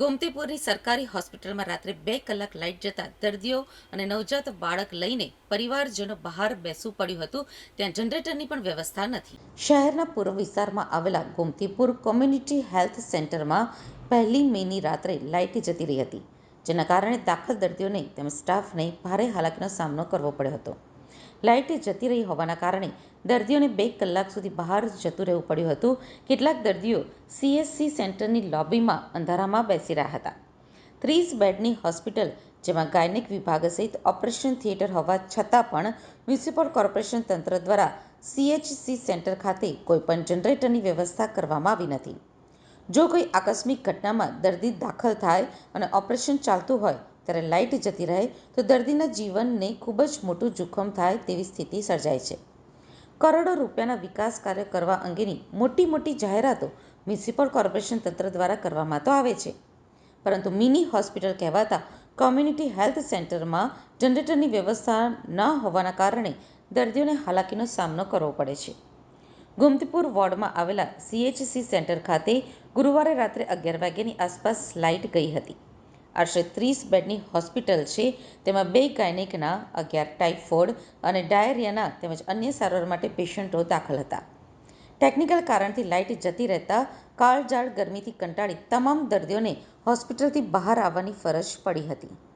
ગોમતીપુરની સરકારી હોસ્પિટલમાં રાત્રે બે કલાક લાઇટ જતા દર્દીઓ અને નવજાત બાળક લઈને પરિવારજનો બહાર બેસવું પડ્યું હતું. ત્યાં જનરેટરની પણ વ્યવસ્થા નથી. શહેરના પૂર્વ વિસ્તારમાં આવેલા ગોમતીપુર કોમ્યુનિટી હેલ્થ સેન્ટરમાં પહેલી મેની રાત્રે લાઇટ જતી રહી હતી, જેના કારણે દાખલ દર્દીઓને તેમજ સ્ટાફને ભારે હાલાકીનો સામનો કરવો પડ્યો હતો. લાઇટ જતી રહી હોવાના કારણે દર્દીઓને બે કલાક સુધી બહાર જતું રહેવું પડ્યું હતું. કેટલાક દર્દીઓ સીએસસી સેન્ટરની લોબીમાં અંધારામાં બેસી રહ્યા હતા. ત્રીસ બેડની હોસ્પિટલ, જેમાં ગાયનેક વિભાગ સહિત ઓપરેશન થિયેટર હોવા છતાં પણ મ્યુનિસિપલ કોર્પોરેશન તંત્ર દ્વારા સીએચસી સેન્ટર ખાતે કોઈપણ જનરેટરની વ્યવસ્થા કરવામાં આવી નથી. જો કોઈ આકસ્મિક ઘટનામાં દર્દી દાખલ થાય અને ઓપરેશન ચાલતું હોય ત્યારે લાઇટ જતી રહે તો દર્દીના જીવનને ખૂબ જ મોટું જોખમ થાય તેવી સ્થિતિ સર્જાય છે. કરોડો રૂપિયાના વિકાસ કાર્ય કરવા અંગેની મોટી મોટી જાહેરાતો મ્યુનિસિપલ કોર્પોરેશન તંત્ર દ્વારા કરવામાં તો આવે છે. પરંતુ મિની હોસ્પિટલ કહેવાતા કોમ્યુનિટી હેલ્થ સેન્ટરમાં જનરેટરની વ્યવસ્થા ન હોવાના કારણે દર્દીઓને હાલાકીનો સામનો કરવો પડે છે. ગોમતીપુર વોર્ડમાં આવેલા સીએચસી સેન્ટર ખાતે ગુરુવારે રાત્રે અગિયાર વાગ્યાની આસપાસ લાઇટ ગઈ હતી. આશરે ત્રીસ બેડની હોસ્પિટલ છે. તેમાં બે ગાયનેકના અગિયાર ટાઇફોઇડ અને ડાયરિયાના તેમજ અન્ય સારવાર માટે પેશન્ટો દાખલ હતા. ટેકનિકલ કારણથી લાઇટ જતી રહેતા કાળઝાળ ગરમીથી કંટાળી તમામ દર્દીઓને હોસ્પિટલથી બહાર આવવાની ફરજ પડી હતી.